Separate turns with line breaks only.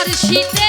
আর শীতে